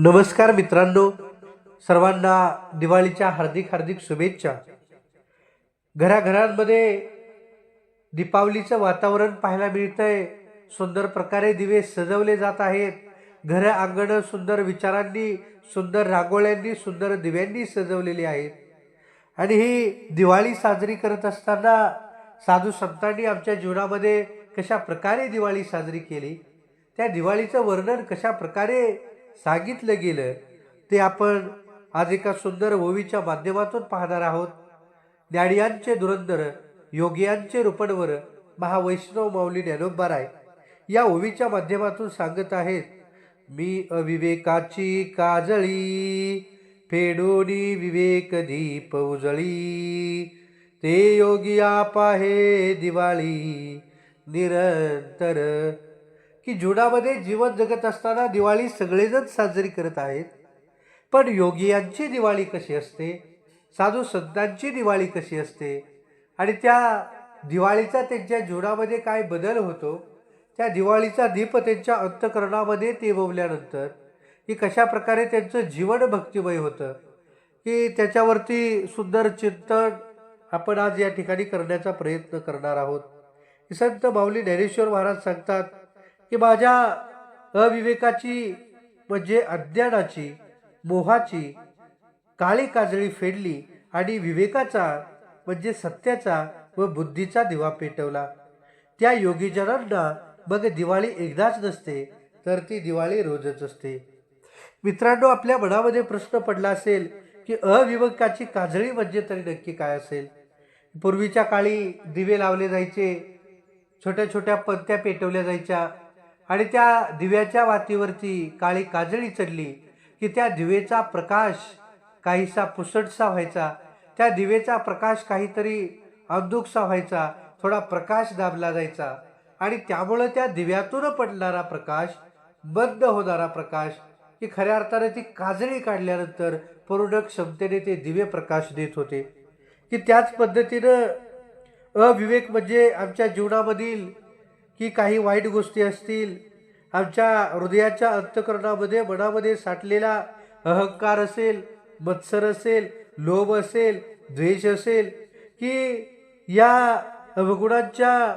नमस्कार मित्रांनो सर्वांना दिवाळीच्या हार्दिक हार्दिक शुभेच्छा. घराघरांमध्ये दीपावलीचं वातावरण पाहायला मिळतंय. सुंदर प्रकारे दिवे सजवले जात आहेत. घरं अंगणं सुंदर विचारांनी सुंदर रांगोळ्यांनी सुंदर दिव्यांनी सजवलेली आहेत. आणि ही दिवाळी साजरी करत असताना साधू संतांनी आमच्या जीवनामध्ये कशा प्रकारे दिवाळी साजरी केली? त्या दिवाळीचं वर्णन कशा प्रकारे सांगितलं गेलं ते आपण आज एका सुंदर ओवीच्या माध्यमातून पाहणार आहोत. ज्ञानियांचे धुरंधर योगियांचे रूपणवर महावैष्णव माऊली ज्ञानोबाराय या ओवीच्या माध्यमातून सांगत आहेत मी अविवेकाची काजळी फेडोनी विवेक दीप उजळी. ते योगी पाहे दिवाळी निरंतर की जीवनामध्ये जीवन जगत असताना दिवाळी सगळेजण साजरी करत आहेत. पण योगियांची दिवाळी कशी असते? साधू संतांची दिवाळी कशी असते? आणि त्या दिवाळीचा त्यांच्या जीवनामध्ये काय बदल होतो? त्या दिवाळीचा दीप त्यांच्या अंतकरणामध्ये तेवल्यानंतर की कशा प्रकारे त्यांचं जीवन भक्तिमय होतं? की त्याच्यावरती सुंदर चिंतन आपण आज या ठिकाणी करण्याचा प्रयत्न करणार आहोत? संत माऊली ज्ञानेश्वर महाराज सांगतात की माझ्या अविवेकाची म्हणजे अज्ञानाची मोहाची काळी काजळी फेडली आणि विवेकाचा म्हणजे सत्याचा व बुद्धीचा दिवा पेटवला. त्या योगीजनांना मग दिवाळी एकदाच नसते तर ती दिवाळी रोजच असते. मित्रांनो आपल्या मनामध्ये प्रश्न पडला असेल की अविवेकाची काजळी म्हणजे तरी नक्की काय असेल? पूर्वीच्या काळी दिवे लावले जायचे छोट्या छोट्या पंत्या पेटवल्या जायच्या आणि त्या दिव्याच्या वातीवरती काळी काजळी चढली की त्या दिवेचा प्रकाश काहीसा पुसटसा व्हायचा. त्या दिवेचा प्रकाश काहीतरी अंधुकसा व्हायचा थोडा प्रकाश दाबला जायचा. आणि त्यामुळं त्या दिव्यातून पडणारा प्रकाश बंद होणारा प्रकाश की खऱ्या अर्थाने ती काजळी काढल्यानंतर पूर्ण क्षमतेने ते दिवे प्रकाश देत होते. की त्याच पद्धतीनं अविवेक म्हणजे आमच्या जीवनामधील की काही वाईट गोष्टी असतील. आमच्या हृदयाच्या अंतकरणामध्ये मनामध्ये साठलेला अहंकार असेल मत्सर असेल लोभ असेल द्वेष असेल की या अवगुणांच्या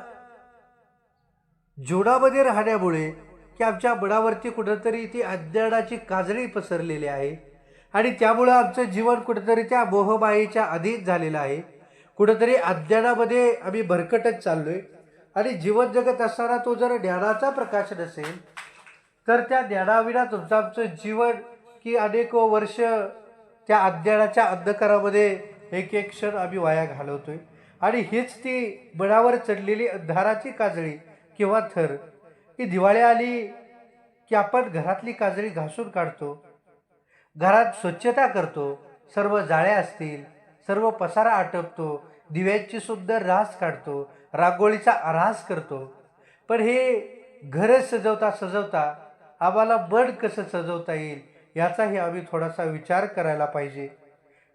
जीवनामध्ये राहण्यामुळे की आमच्या मनावरती कुठंतरी ती अज्ञानाची काजळी पसरलेली आहे. आणि त्यामुळं आमचं जीवन कुठंतरी त्या मोहमायेच्या अधीन झालेलं आहे. कुठंतरी अज्ञानामध्ये आम्ही भरकटत आहे आणि जीवन जगत असताना तो जर ज्ञानाचा प्रकाश नसेल तर त्या ज्ञानाविना तुमचं आमचं जीवन की अनेक वर्ष त्या अज्ञानाच्या अंधकारामध्ये एक एक क्षण आम्ही वाया घालवतोय. आणि हीच ती मनावर चढलेली अंधाराची काजळी किंवा थर की दिवाळी आली की आपण घरातली काजळी घासून काढतो. घरात स्वच्छता करतो. सर्व जाळ्या असतील सर्व पसारा आटपतो. दिव्यांची सुंदर रास काढतो रांगोळीचा आरास करतो. पण हे घर सजवता सजवता आम्हाला मन कसं सजवता येईल याचाही आम्ही थोडासा विचार करायला पाहिजे.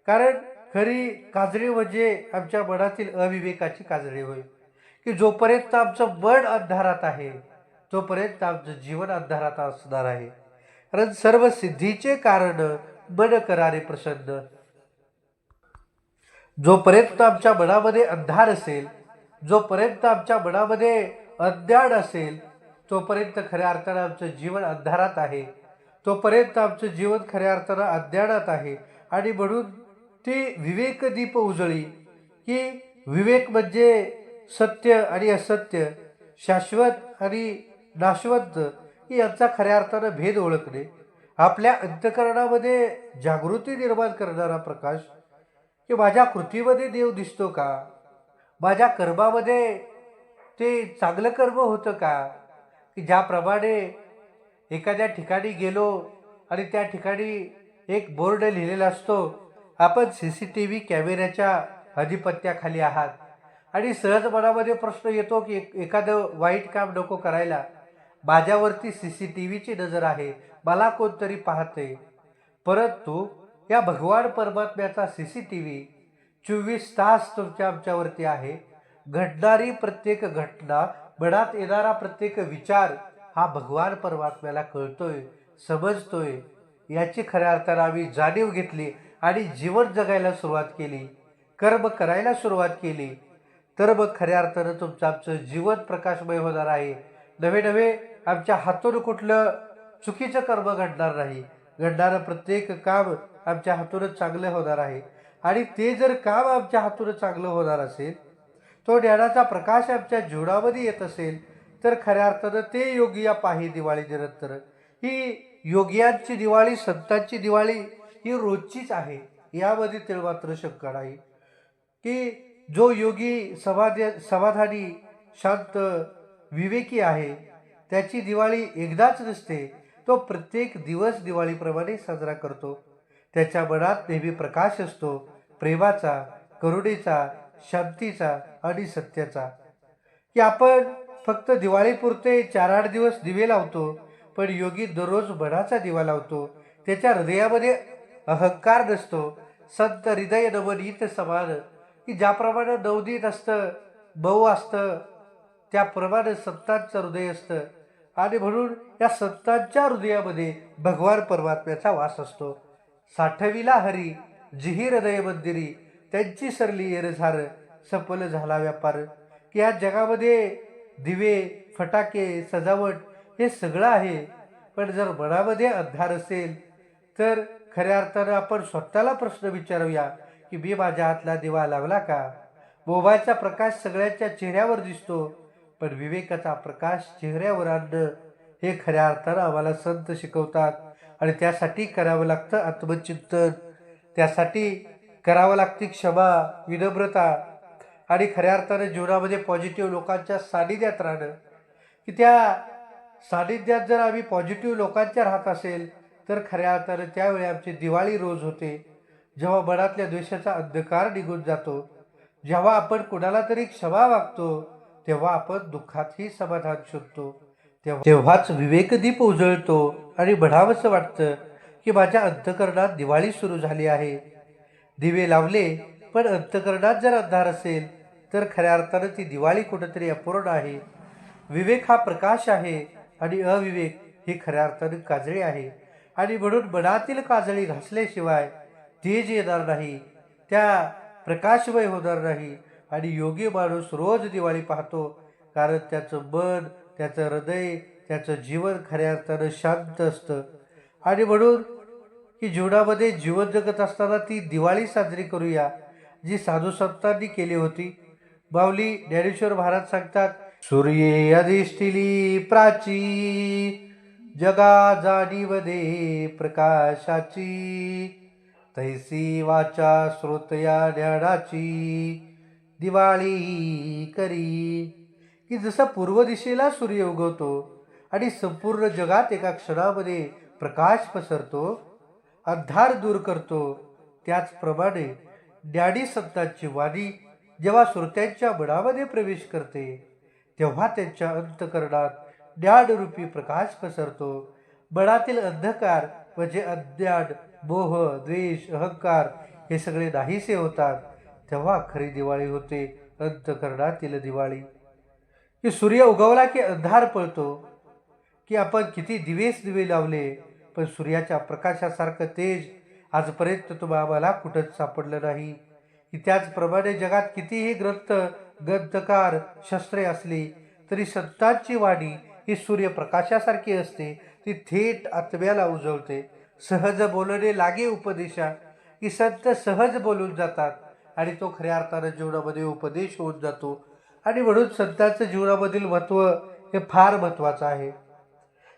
कारण खरी काजळी म्हणजे आमच्या मनातील अविवेकाची काजळी होय. की जोपर्यंत आमचं मन अंधारात आहे तोपर्यंत आमचं जीवन अंधारात असणार आहे. कारण सर्व सिद्धीचे कारण मन करारे प्रसन्न जोपर्यंत आमच्या मनामध्ये अंधार असेल जोपर्यंत आमच्या मनामध्ये अज्ञान असेल तोपर्यंत खऱ्या अर्थानं आमचं जीवन अंधारात आहे. तोपर्यंत आमचं जीवन खऱ्या अर्थानं अज्ञानात आहे. आणि म्हणून ती विवेक दीप उजळी की विवेक म्हणजे सत्य आणि असत्य शाश्वत आणि नाशवंत यांचा खऱ्या अर्थानं भेद ओळखणे. आपल्या अंतकरणामध्ये जागृती निर्माण करणारा प्रकाश की माझ्या कृतीमध्ये देव दिसतो का? माझ्या कर्मामध्ये ते चांगलं कर्म होतं का? की ज्याप्रमाणे एखाद्या ठिकाणी गेलो आणि त्या ठिकाणी एक बोर्ड लिहिलेला असतो आपण सी सी टी व्ही कॅमेऱ्याच्या अधिपत्याखाली आहात. आणि सहज मनामध्ये प्रश्न येतो की एखादं वाईट काम नको करायला. माझ्यावरती सी सी टी व्हीची नजर आहे. मला कोणतरी पाहते परंतु या भगवान परमात्म्याचा सी सी टी व्ही चोवीस तास तुमच्या आमच्यावरती आहे. घडणारी प्रत्येक घटना मनात येणारा प्रत्येक विचार हा भगवान परमात्म्याला कळतोय समजतोय. याची खऱ्या अर्थानं आम्ही जाणीव घेतली आणि जीवन जगायला सुरुवात केली. कर्म करायला सुरुवात केली. तर मग खऱ्या अर्थानं तुमचं आमचं जीवन प्रकाशमय होणार आहे. नवे नवे आमच्या हातून कुठलं चुकीचं कर्म घडणार नाही. घडणारं प्रत्येक काम आमच्या हातूनच चांगलं होणार आहे. आणि ते जर काम आमच्या हातून चांगलं होणार असेल तो ज्ञानाचा प्रकाश आमच्या जीवनामध्ये येत असेल तर खऱ्या अर्थानं ते योगिया पाही दिवाळी निरंतर. ही योगियांची दिवाळी संतांची दिवाळी ही रोजचीच आहे. यामध्ये तिळ मात्र शंका नाही. की जो योगी समाध समाधानी शांत विवेकी आहे त्याची दिवाळी एकदाच नसते तो प्रत्येक दिवस दिवाळीप्रमाणे साजरा करतो. त्याच्या मनात नेहमी प्रकाश असतो प्रेमाचा करुणेचा शांतीचा आणि सत्याचा. की आपण फक्त दिवाळीपुरते चार आठ दिवस दिवे लावतो पण योगी दररोज मनाचा दिवा लावतो. त्याच्या हृदयामध्ये अहंकार नसतो. संत हृदय नवनीत समान. की ज्याप्रमाणे नवनीत असतं मऊ असतं त्याप्रमाणे संतांचं हृदय असतं. आणि म्हणून या संतांच्या हृदयामध्ये भगवान परमात्म्याचा वास असतो. साठविला हरी जिही हृदय मंदिरी त्यांची सरली एरझार सफल झाला व्यापार. की या जगामध्ये दिवे फटाके सजावट हे सगळं आहे. पण जर मनामध्ये अंधार असेल तर खऱ्या अर्थानं आपण स्वतःला प्रश्न विचारूया की मी माझ्या हातला दिवा लावला का? मोबाईलचा प्रकाश सगळ्यांच्या चेहऱ्यावर दिसतो पण विवेकाचा प्रकाश चेहऱ्यावर आणणं हे खऱ्या अर्थानं आम्हाला संत शिकवतात. आणि त्यासाठी करावं लागतं आत्मचिंतन. त्यासाठी करावं लागते क्षमा विनम्रता आणि खऱ्या अर्थानं जीवनामध्ये पॉझिटिव्ह लोकांच्या सानिध्यात राहणं. की त्या सानिध्यात जर आम्ही पॉझिटिव्ह लोकांच्या राहत असेल तर खऱ्या अर्थानं त्यावेळी आमची दिवाळी रोज होते. जेव्हा मनातल्या द्वेषाचा अंधकार निघून जातो. जेव्हा आपण कुणाला तरी क्षमा मागतो तेव्हा आपण दुःखातही समाधान शोधतो. तेव्हाच विवेकदीप उजळतो आणि म्हणावंसं वाटतं की माझ्या अंतकरणात दिवाळी सुरू झाली आहे. दिवे लावले पण अंतकरणात जर अंधार असेल तर खऱ्या अर्थानं ती दिवाळी कुठंतरी अपूर्ण आहे. विवेक हा प्रकाश आहे आणि अविवेक ही खऱ्या अर्थानं काजळी आहे. आणि म्हणून मनातील काजळी घासल्याशिवाय तेज येणार नाही त्या प्रकाशमय होणार नाही. आणि योगी माणूस रोज दिवाळी पाहतो कारण त्याचं मन त्याचं हृदय त्याचं जीवन खऱ्या अर्थानं शांत असतं. आणि म्हणून की जीवनामध्ये जीवन जगत असताना ती दिवाळी साजरी करूया जी साधू संतांनी केली होती. बावली ज्ञानेश्वर महाराज सांगतात सूर्ये अधिष्ठिली प्राची जगा जाणीवदे प्रकाशाची. तैसी वाचा श्रोतया ज्ञानाची दिवाळी करी. की जसा पूर्व दिशेला सूर्य उगवतो आणि संपूर्ण जगात एका क्षणामध्ये प्रकाश पसरतो अंधार दूर करतो त्याचप्रमाणे ज्ञानी संतांची वाणी जेव्हा श्रोत्यांच्या मनामध्ये प्रवेश करते तेव्हा त्यांच्या अंतकरणात ज्ञानरूपी प्रकाश पसरतो. मनातील अंधकार म्हणजे अज्ञान मोह द्वेष अहंकार हे सगळे नाहीसे होतात. तेव्हा खरी दिवाळी होते अंतकरणातील दिवाळी. की सूर्य उगवला की अंधार पळतो की आपण किती दिवेस दिवे लावले पण सूर्याच्या प्रकाशासारखं तेज आजपर्यंत तुम्हाला आम्हाला कुठंच सापडलं नाही. की त्याचप्रमाणे जगात कितीही ग्रंथ ग्रंथकार शस्त्रे असली तरी संतांची वाणी ही सूर्यप्रकाशासारखी असते ती थेट आत्म्याला उजवते सहज बोलणे लागे उपदेशा की संत सहज बोलून जातात आणि तो खऱ्या अर्थानं जीवनामध्ये उपदेश होऊन जातो. आणि म्हणून संतांचं जीवनामधील महत्त्व हे फार महत्त्वाचं आहे.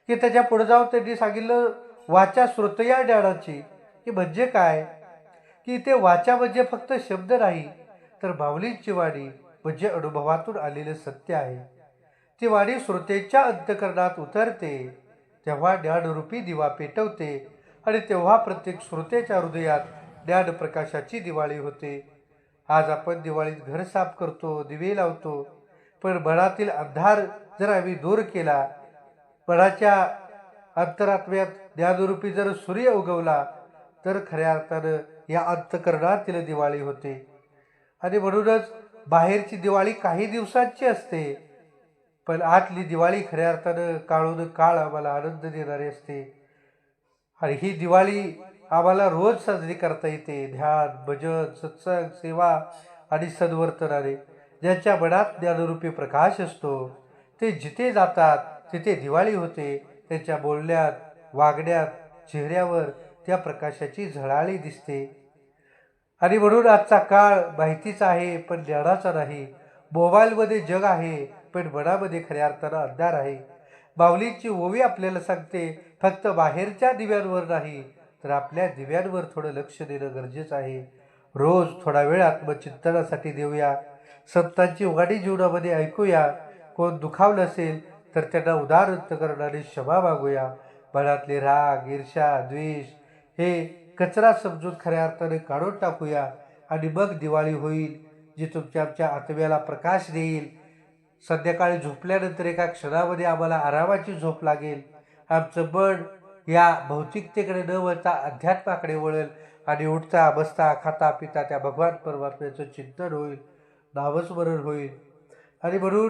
की त्याच्या पुढे जाऊन त्यांनी सांगितलं वाचा श्रोतया ज्ञानाची. की म्हणजे काय? की ते वाचा म्हणजे फक्त शब्द नाही तर माऊलींची वाणी म्हणजे अनुभवातून आलेलं सत्य आहे. ती वाणी श्रोतेच्या अंतकरणात उतरते तेव्हा ज्ञानरूपी दिवा पेटवते आणि तेव्हा प्रत्येक श्रोतेच्या हृदयात ज्ञानप्रकाशाची दिवाळी होते. आज आपण दिवाळीत घर साफ करतो दिवे लावतो. पण मनातील अंधार जर आम्ही दूर केला मनाच्या अंतरात्म्यात ज्ञानरूपी जर सूर्य उगवला तर खऱ्या अर्थानं या अंतकरणातील दिवाळी होते. आणि म्हणूनच बाहेरची दिवाळी काही दिवसांची असते पण आतली दिवाळी खऱ्या अर्थानं काळून काळ आम्हाला आनंद देणारी असते. आणि ही दिवाळी आम्हाला रोज साजरी करता येते. ध्यान भजन सत्संग सेवा आणि सद्वर्तनाने ज्यांच्या मनात ज्ञानरूपी प्रकाश असतो ते जिथे जातात तिथे दिवाळी होते. त्यांच्या बोलण्यात वागण्यात चेहऱ्यावर त्या प्रकाशाची झळाळी दिसते. आणि म्हणून आजचा काळ माहितीचा आहे पण ज्ञानाचा नाही. मोबाईलमध्ये जग आहे पण मनामध्ये खऱ्या अर्थानं अंधार आहे. माऊलींची ओवी आपल्याला सांगते फक्त बाहेरच्या दिव्यांवर नाही तर आपल्या दिव्यांवर थोडं लक्ष देणं गरजेचं आहे. रोज थोडा वेळ आत्मचिंतनासाठी देऊया. संतांची उघाडी जीवनामध्ये ऐकूया. कोण दुखावलं असेल तर त्यांना उदारंत करणारी क्षमा मागूया. मनातले राग ईर्षा द्वेष हे कचरा समजून खऱ्या अर्थाने काढून टाकूया आणि मग दिवाळी होईल जी तुमच्या आमच्या आत्म्याला प्रकाश देईल. संध्याकाळी झोपल्यानंतर एका क्षणामध्ये आम्हाला आरामाची झोप लागेल. आमचं मन या भौतिकतेकडे न वळता अध्यात्माकडे वळेल आणि उठता बसता खाता पिता त्या भगवान परमात्म्याचं चिंतन होईल नामस्मरण होईल. आणि म्हणून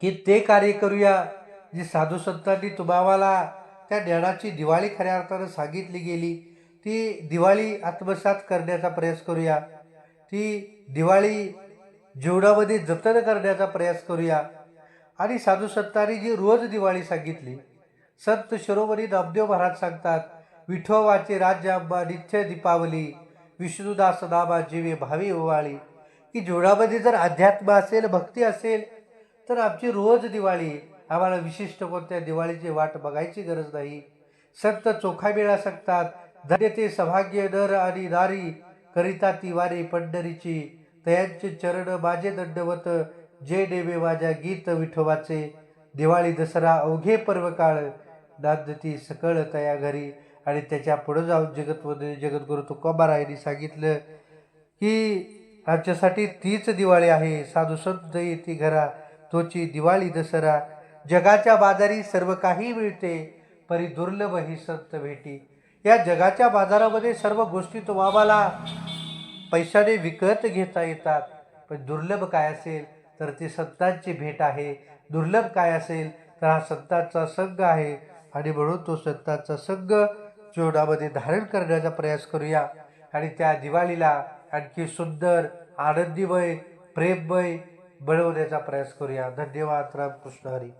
की ते कार्य करूया जी साधू संतांनी तुम्हाला त्या ज्ञानाची दिवाळी खऱ्या अर्थानं सांगितली गेली ती दिवाळी आत्मसात करण्याचा प्रयास करूया. ती दिवाळी जीवनामध्ये जतन करण्याचा प्रयास करूया. आणि साधू संतांनी जी रोज दिवाळी सांगितली संत शिरोमणी नामदेव महाराज सांगतात विठोबाचे राज्य आंबा नित्य दीपावली विष्णुदास नामा जीवे भावी ओवाळी. की जीवनामध्ये जर अध्यात्म असेल भक्ती असेल तर आमची रोज दिवाळी आम्हाला विशिष्ट कोणत्या दिवाळीची वाट बघायची गरज नाही. संत चोखा मेळा सांगतात धन्य ते सौभाग्य नर आणि नारी करिता ती वारी पंढरीची. तयांचे चरण माझे दंडवत जे देवे माझ्या गीत विठोबाचे. दिवाळी दसरा अवघे पर्व काळ नांदती सकळ तया घरी आणि त्याच्या पुढं जाऊन जगतमध्ये जगद्गुरु तुकोबारायांनी सांगितलं की आमच्यासाठी तीच दिवाळी आहे. साधू संत येते घरा तोची दिवाळी दसरा. जगाच्या बाजारी सर्व काही मिळते. परी दुर्लभ ही संत भेटी. या जगाच्या बाजारामध्ये सर्व गोष्टी तुम्हाला पैशाने विकत घेता येतात. पण दुर्लभ काय असेल तर ती संतांची भेट आहे. दुर्लभ काय असेल तर हा संतांचा संघ आहे. आणि म्हणून तो संतांचा संघ जीवनामध्ये धारण करण्याचा प्रयास करूया. आणि त्या दिवाळीला आणखी सुंदर आनंदीमय प्रेममय बनवण्याचा प्रयास करूया. धन्यवाद. रामकृष्ण हरी.